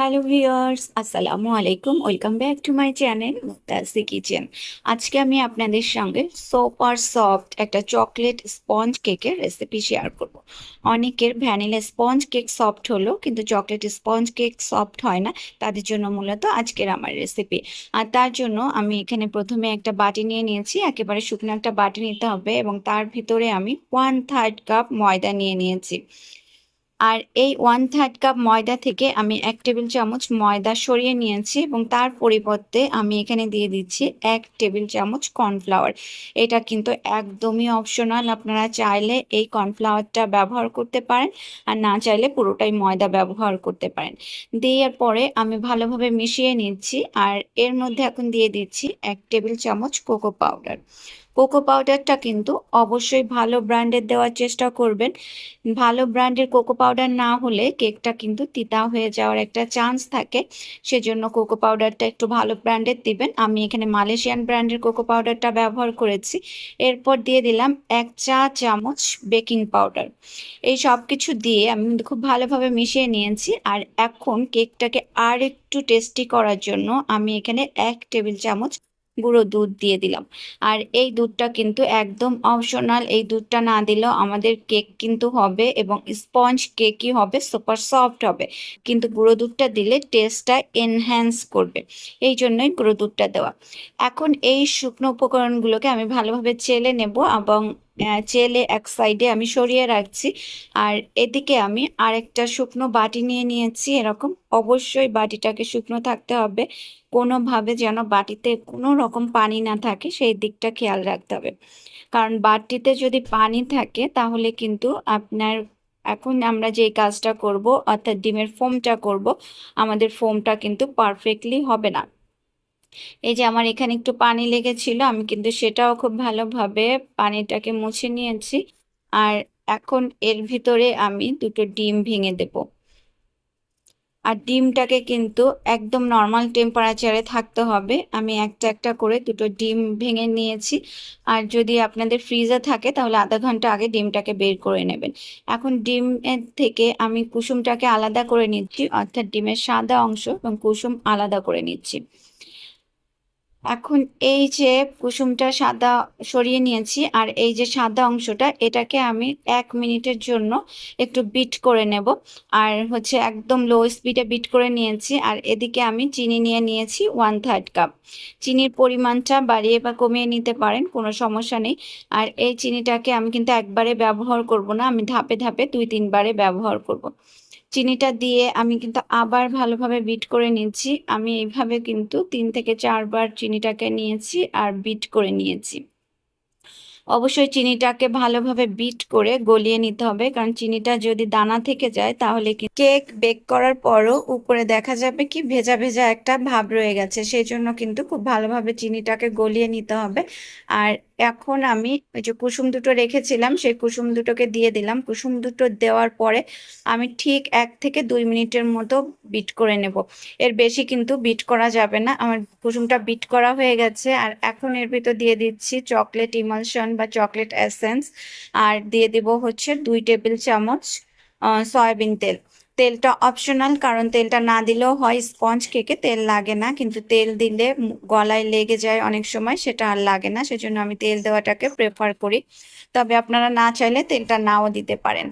Hello viewers আসসালামু আলাইকুম welcome back to my channel Muktasi kitchen আজকে আমি আপনাদের সঙ্গে সোপার সফট একটা চকলেট স্পঞ্জ কেকের রেসিপি শেয়ার করব। অনেকের ভ্যানিলা স্পঞ্জ কেক সফট হলো, কিন্তু চকলেট স্পঞ্জ কেক সফট হয় না। তাদের জন্য মূলত আজকের আমার রেসিপি আর তার জন্য আমি এখানে প্রথমে একটা বাটি নিয়ে নিয়েছি। একেবারে শুকনো একটা বাটি নিতে হবে এবং তার ভিতরে আমি ওয়ান থার্ড কাপ ময়দা নিয়ে নিয়েছি। আর এই ওয়ান থার্ড কাপ ময়দা থেকে আমি এক টেবিল চামচ ময়দা সরিয়ে নিয়েছি এবং তার পরিবর্তে আমি এখানে দিয়ে দিচ্ছি এক টেবিল চামচ কর্নফ্লাওয়ার এটা কিন্তু একদমই অপশনাল আপনারা চাইলে এই কর্নফ্লাওয়ারটা ব্যবহার করতে পারেন আর না চাইলে পুরোটাই ময়দা ব্যবহার করতে পারেন। দেওয়ার পরে আমি ভালোভাবে মিশিয়ে নিচ্ছি আর এর মধ্যে এখন দিয়ে দিচ্ছি এক টেবিল চামচ কোকো পাউডার কোকো পাউডারটা কিন্তু অবশ্যই ভালো ব্র্যান্ডের দেওয়ার চেষ্টা করবেন। ভালো ব্র্যান্ডের কোকো পাউডার না হলে কেকটা কিন্তু তিতা হয়ে যাওয়ার একটা চান্স থাকে। সেজন্য কোকো পাউডারটা একটু ভালো ব্র্যান্ডের দিবেন। আমি এখানে মালয়েশিয়ান ব্র্যান্ডের কোকো পাউডারটা ব্যবহার করেছি। এরপর দিয়ে দিলাম এক চা চামচ বেকিং পাউডার এই সব কিছু দিয়ে আমি খুব ভালোভাবে মিশিয়ে নিয়েছি। আর এখন কেকটাকে আর একটু টেস্টি করার জন্য আমি এখানে এক টেবিল চামচ গুঁড়ো দুধ দিয়ে দিলাম। আর এই দুধটা কিন্তু একদম অপশনাল এই দুধটা না দিলেও আমাদের কেক কিন্তু হবে এবং স্পঞ্জ কেকই হবে সুপার সফট হবে। কিন্তু গুঁড়ো দুধটা দিলে টেস্টটা এনহ্যান্স করবে। এই জন্যই গুঁড়ো দুধটা দেওয়া। এখন এই শুকনো উপকরণগুলোকে আমি ভালোভাবে চেলে নেব এবং চেলে এক সাইডে আমি সরিয়ে রাখছি। আর এদিকে আমি আরেকটা শুকনো বাটি নিয়ে নিয়েছি এরকম। অবশ্যই বাটিটাকে শুকনো থাকতে হবে। কোনোভাবে যেন বাটিতে কোনো রকম পানি না থাকে, সেই দিকটা খেয়াল রাখতে হবে। কারণ বাটিতে যদি পানি থাকে, তাহলে কিন্তু আপনার এখন আমরা যে কাজটা করব, অর্থাৎ ডিমের ফোমটা করব, আমাদের ফোমটা কিন্তু পারফেক্টলি হবে না। এই যে আমার এখানে একটু পানি লেগেছিল, আমি কিন্তু সেটাও খুব ভালোভাবে পানিটাকে মুছে নিয়েছি। আর এখন এর ভিতরে আমি দুটো ডিম ভেঙে দেব। আর ডিমটাকে কিন্তু একদম নর্মাল টেম্পারেচারে থাকতে হবে। আমি একটা একটা করে দুটো ডিম ভেঙে নিয়েছি। আর যদি আপনাদের ফ্রিজে থাকে, তাহলে আধা ঘণ্টা আগে ডিমটাকে বের করে নেবেন। এখন ডিমের থেকে আমি কুসুমটাকে আলাদা করে নিচ্ছি, অর্থাৎ ডিমের সাদা অংশ এবং কুসুম আলাদা করে নিচ্ছি। এখন এই যে কুসুমটা সাদা সরিয়ে নিয়েছি, আর এই যে সাদা অংশটা, এটাকে আমি এক মিনিটের জন্য একটু বিট করে নেব। আর হচ্ছে একদম লো স্পিডে বিট করে নিয়েছি, আর এদিকে আমি চিনি নিয়ে নিয়েছি ওয়ান থার্ড কাপ চিনির পরিমাণটা বাড়িয়ে বা কমিয়ে নিতে পারেন, কোনো সমস্যা নেই। আর এই চিনিটাকে আমি কিন্তু একবারে ব্যবহার করব না, আমি ধাপে ধাপে দুই তিনবারে ব্যবহার করব। চিনিটা দিয়ে আমি কিন্তু আবার ভালোভাবে বিট করে নিয়েছি। আমি এইভাবে কিন্তু তিন থেকে চারবার চিনিটাকে নিয়েছি আর বিট করে নিয়েছি। অবশ্যই চিনিটাকে ভালোভাবে বিট করে গলিয়ে নিতে হবে। কারণ চিনিটা যদি দানা থেকে যায়, তাহলে কি কেক বেক করার পরও উপরে দেখা যাবে কি ভেজা ভেজা একটা ভাব রয়ে গেছে। সেই জন্য কিন্তু খুব ভালোভাবে চিনিটাকে গলিয়ে নিতে হবে। আর এখন আমি ওই যে কুসুম দুটো রেখেছিলাম, সেই কুসুম দুটোকে দিয়ে দিলাম। কুসুম দুটো দেওয়ার পরে আমি ঠিক এক থেকে দুই মিনিটের মতো বিট করে নেব। এর বেশি কিন্তু বিট করা যাবে না। আমার কুসুমটা বিট করা হয়ে গেছে। আর এখন এর ভিতর দিয়ে দিচ্ছি চকলেট ইমালশন বা চকলেট এসেন্স আর দিয়ে দেব হচ্ছে দুই টেবিল চামচ সয়াবিন তেল। তেলটা অপশনাল কারণ তেলটা না দিলেও হয় স্পঞ্জ কেকে তেল লাগে না। কিন্তু তেল দিলে গলায় লেগে যায় অনেক সময়, সেটা আর লাগে না। সেজন্য আমি তেল দেওয়াটাকে প্রেফার করি। তবে আপনারা না চাইলে তেলটা নাও দিতে পারেন।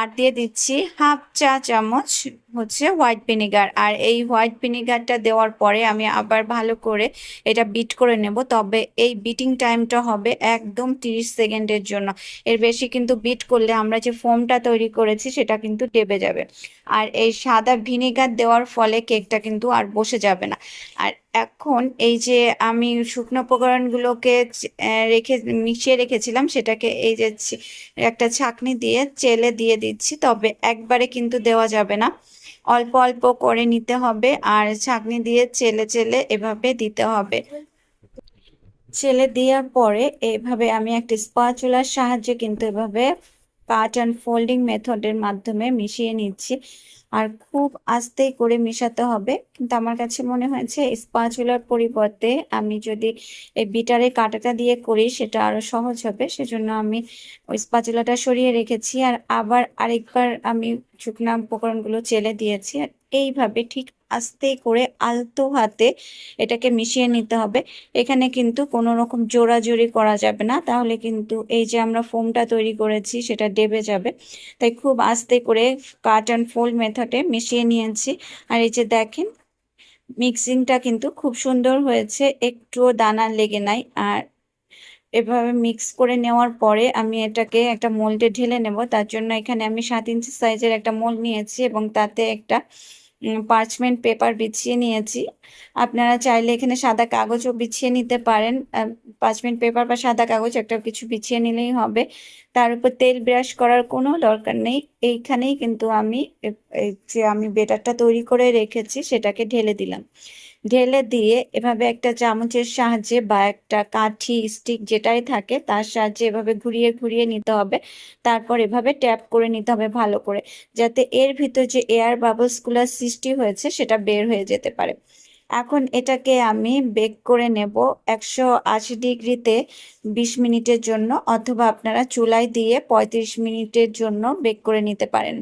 আর দিয়ে দিচ্ছি হাফ চা চামচ হচ্ছে হোয়াইট ভিনেগার। আর এই হোয়াইট ভিনেগারটা দেওয়ার পরে আমি আবার ভালো করে এটা বিট করে নেব। তবে এই বিটিং টাইমটা হবে একদম 30 সেকেন্ডের জন্য। এর বেশি কিন্তু বিট করলে আমরা যে ফোমটা তৈরি করেছি সেটা কিন্তু টেবে যাবে। আর এই সাদা ভিনেগার দেওয়ার ফলে কেকটা কিন্তু আর বসে যাবে না। আর এখন এই যে আমি শুকনো উপকরণগুলোকে রেখে, মিশিয়ে রেখেছিলাম, সেটাকে এই যে একটা ছাকনি দিয়ে চেলে দিয়ে দিচ্ছি, তবে একবারে কিন্তু দেওয়া যাবে না। অল্প অল্প করে নিতে হবে আর ছাকনি দিয়ে চেলে চেলে এভাবে দিতে হবে। চেলে দেওয়ার পরে এভাবে আমি একটা স্পাচুলার সাহায্যে কিন্তু এভাবে কাট অ্যান্ড ফোল্ডিং মেথডের মাধ্যমে মিশিয়ে নিচ্ছি। আর খুব আস্তে করে মেশাতে হবে। কিন্তু আমার কাছে মনে হয়েছে, স্পাচুলার পরিবর্তে আমি যদি এই বিটারে কাটাটা দিয়ে করি, সেটা আরও সহজ হবে। সেজন্য আমি ওই স্পাচুলাটা সরিয়ে রেখেছি। আর আবার আরেকবার আমি শুকনা উপকরণগুলো চেলে দিয়েছি। আর এইভাবে ঠিক আস্তে করে আলতো হাতে এটাকে মিশিয়ে নিতে হবে। এখানে কিন্তু কোনো রকম জোড়াজোড়ি করা যাবে না। তাহলে কিন্তু এই যে আমরা ফোমটা তৈরি করেছি সেটা ডেবে যাবে। তাই খুব আস্তে করে কাট অ্যান্ড ফোল্ড মেথডে মিশিয়ে নিয়েছি। আর এই যে দেখেন, মিক্সিংটা কিন্তু খুব সুন্দর হয়েছে। একটুও দানা লেগে নাই। আর এভাবে মিক্স করে নেওয়ার পরে আমি এটাকে একটা মোল্ডে ঢেলে নেব। তার জন্য এখানে আমি সাত ইঞ্চি সাইজের একটা মোল্ড নিয়েছি এবং তাতে একটা পার্চমেন্ট পেপার বিছিয়ে নিয়েছি। আপনারা চাইলে এখানে সাদা কাগজও বিছিয়ে নিতে পারেন। পার্চমেন্ট পেপার বা সাদা কাগজ একটা কিছু বিছিয়ে নিলেই হবে। তার উপর তেল ব্রাশ করার কোনো দরকার নেই। এইখানেই কিন্তু আমি যে আমি বেটারটা তৈরি করে রেখেছি, সেটাকে ঢেলে দিলাম। ঢেলে দিয়ে এভাবে একটা চামচের সাহায্যে বা একটা কাঠি স্টিক যেটাই থাকে তার সাহায্যে এভাবে ঘুরিয়ে ঘুরিয়ে নিতে হবে। তারপর এভাবে ট্যাপ করে নিতে হবে ভালো করে, যাতে এর ভিতর যে এয়ার বাবলসগুলোর সৃষ্টি হয়েছে সেটা বের হয়ে যেতে পারে। এখন এটাকে আমি বেক করে নেব একশো আশি ডিগ্রিতে বিশ মিনিটের জন্য, অথবা আপনারা চুলায় দিয়ে পঁয়ত্রিশ মিনিটের জন্য বেক করে নিতে পারেন।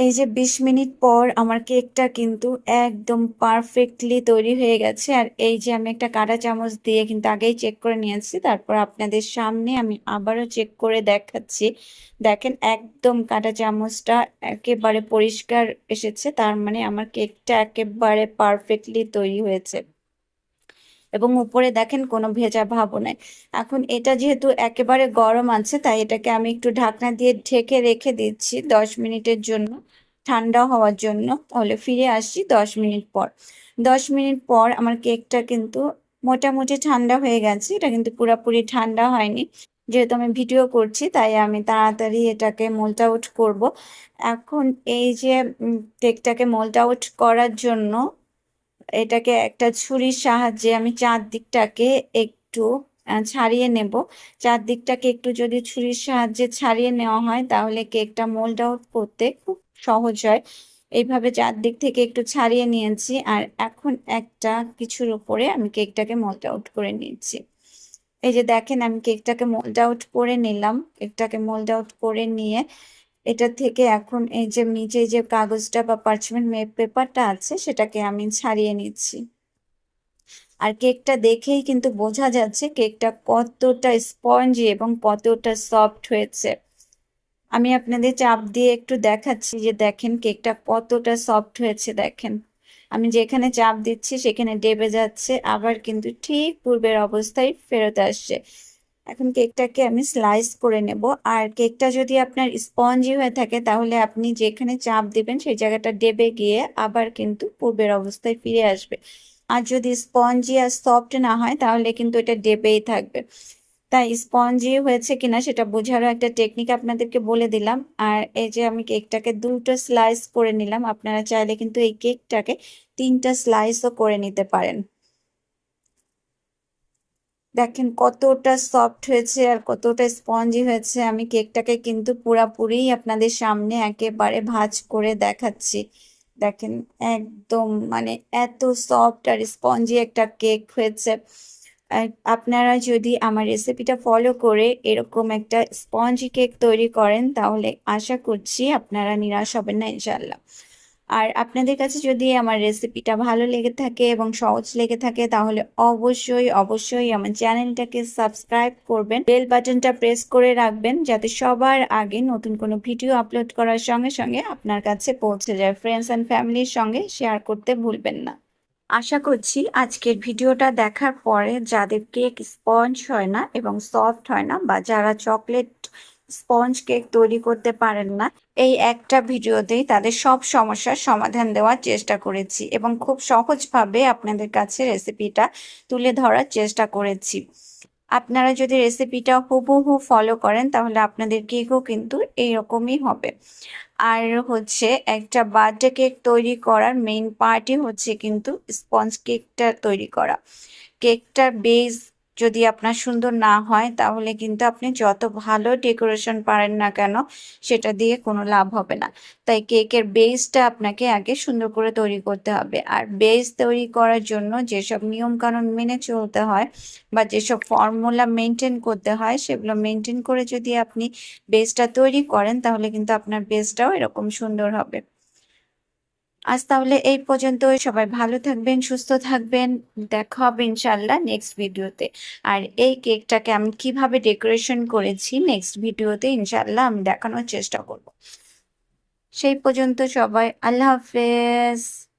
এই যে বিশ মিনিট পর আমার কেকটা কিন্তু একদম পারফেক্টলি তৈরি হয়ে গেছে। আর এই যে আমি একটা কাঁটা চামচ দিয়ে কিন্তু আগেই চেক করে নিয়েছি তারপর আপনাদের সামনে আমি আবারও চেক করে দেখাচ্ছি। দেখেন একদম কাঁটা চামচটা একেবারে পরিষ্কার এসেছে। তার মানে আমার কেকটা একেবারে পারফেক্টলি তৈরি হয়েছে। এবং উপরে দেখেন কোনো ভেজা ভাবও নাই। এখন এটা যেহেতু একেবারে গরম আছে, তাই এটাকে আমি একটু ঢাকনা দিয়ে ঢেকে রেখে দিচ্ছি দশ মিনিটের জন্য। ঠান্ডা হওয়ার জন্য। তাহলে ফিরে আসছি দশ মিনিট পর। দশ মিনিট পর আমার কেকটা কিন্তু মোটামুটি ঠান্ডা হয়ে গেছে। এটা কিন্তু পুরোপুরি ঠান্ডা হয়নি। যেহেতু আমি ভিডিও করছি, তাই আমি তাড়াতাড়ি এটাকে মোল্ট আউট করব। এখন এই যে কেকটাকে মোল্ট আউট করার জন্য এটাকে একটা ছুরির সাহায্যে আমি চারদিকটাকে একটু ছাড়িয়ে নেব। চারদিকটাকে একটু যদি ছুরির সাহায্যে ছাড়িয়ে নেওয়া হয়, তাহলে কেকটা মোল্ড আউট করতে খুব সহজ হয়। এইভাবে চারদিক থেকে একটু ছাড়িয়ে নিয়েছি আর এখন একটা কিছুর উপরে আমি কেকটাকে মোল্ড আউট করে নিয়েছি। এই যে দেখেন, আমি কেকটাকে মোল্ড আউট করে নিলাম। কেকটাকে মোল্ড আউট করে নিয়ে এটা থেকে এখন এই যে নিচে যে কাগজটা বা পার্চমেন্ট পেপারটা আছে, সেটাকে আমি ছাড়িয়ে নিচ্ছি। আর কেকটা দেখেই কিন্তু বোঝা যাচ্ছে কেকটা কতটা স্পঞ্জি এবং কতটা সফট হয়েছে। আমি আপনাদের চাপ দিয়ে একটু দেখাচ্ছি যে দেখেন কেকটা কতটা সফট হয়েছে দেখেন। আমি যেখানে চাপ দিচ্ছি সেখানে ডেবে যাচ্ছে, আবার কিন্তু ঠিক পূর্বের অবস্থায় ফেরত আসছে। এখন কেকটাকে আমি স্লাইস করে নেব। আর কেকটা যদি আপনার স্পঞ্জি হয়ে থাকে, তাহলে আপনি যেখানে চাপ দিবেন, সেই জায়গাটা ডেবে গিয়ে আবার কিন্তু পূর্বের অবস্থায় ফিরে আসবে। আর যদি স্পঞ্জি আর সফট না হয়, তাহলে কিন্তু এটা ডেবেই থাকবে। তাই স্পঞ্জি হয়েছে কিনা, সেটা বোঝারও একটা টেকনিক আপনাদেরকে বলে দিলাম। আর এই যে আমি কেকটাকে দুটো স্লাইস করে নিলাম, আপনারা চাইলে কিন্তু এই কেকটাকে তিনটা স্লাইসও করে নিতে পারেন। দেখেন কতটা সফট হয়েছে আর কতটা স্পঞ্জি হয়েছে। আমি কেকটাকে কিন্তু পুরাপুরি আপনাদের সামনে একেবারে ভাজ করে দেখাচ্ছি। দেখেন একদম মানে এত সফট আর স্পঞ্জি একটা কেক হয়েছে। আপনারা যদি আমার রেসিপিটা ফলো করে এরকম একটা স্পঞ্জি কেক তৈরি করেন, তাহলে আশা করছি আপনারা নিরাশ হবেন না ইনশাল্লাহ আর আপনাদের কাছে যদি আমার রেসিপিটা ভালো লেগে থাকে এবং সহজ লেগে থাকে, তাহলে অবশ্যই অবশ্যই আমার চ্যানেলটাকে সাবস্ক্রাইব করবেন। বেল বাটনটা প্রেস করে রাখবেন যাতে সবার আগে নতুন কোনো ভিডিও আপলোড করার সঙ্গে সঙ্গে আপনার কাছে পৌঁছে যায়। ফ্রেন্ডস অ্যান্ড ফ্যামিলির সঙ্গে শেয়ার করতে ভুলবেন না। আশা করছি আজকের ভিডিওটা দেখার পরে যাদের কেক স্পঞ্জ হয় না এবং সফট হয় না বা যারা চকলেট স্পঞ্জ কেক তৈরি করতে পারেন না এই একটা ভিডিওতেই তাদের সব সমস্যার সমাধান দেওয়ার চেষ্টা করেছি এবং খুব সহজভাবে আপনাদের কাছে রেসিপিটা তুলে ধরার চেষ্টা করেছি। আপনারা যদি রেসিপিটা হুবহু ফলো করেন, তাহলে আপনাদের কেকও কিন্তু এইরকমই হবে। আর হচ্ছে একটা বার্থডে কেক তৈরি করার মেইন পার্টই হচ্ছে কিন্তু স্পঞ্জ কেকটা তৈরি করা। কেকটার বেস যদি আপনার সুন্দর না হয়, তাহলে কিন্তু আপনি যত ভালো ডেকোরেশন পারেন না কেন, সেটা দিয়ে কোনো লাভ হবে না। তাই কেকের বেসটা আপনাকে আগে সুন্দর করে তৈরি করতে হবে। আর বেস তৈরি করার জন্য যেসব নিয়মকানুন মেনে চলতে হয় বা যেসব ফর্মুলা মেনটেন করতে হয়, সেগুলো মেনটেন করে যদি আপনি বেসটা তৈরি করেন, তাহলে কিন্তু আপনার বেসটাও এরকম সুন্দর হবে। আজ তাহলে এই পর্যন্ত সবাই ভালো থাকবেন, সুস্থ থাকবেন। দেখা হবে ইনশাল্লাহ নেক্সট ভিডিওতে। আর এই কেকটাকে আমি কীভাবে ডেকোরেশন করেছি নেক্সট ভিডিওতে ইনশাল্লাহ আমি দেখানোর চেষ্টা করব। সেই পর্যন্ত সবাই আল্লাহ হাফেজ।